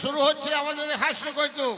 শুরু হচ্ছে আমাদের হাস্য কৈতুক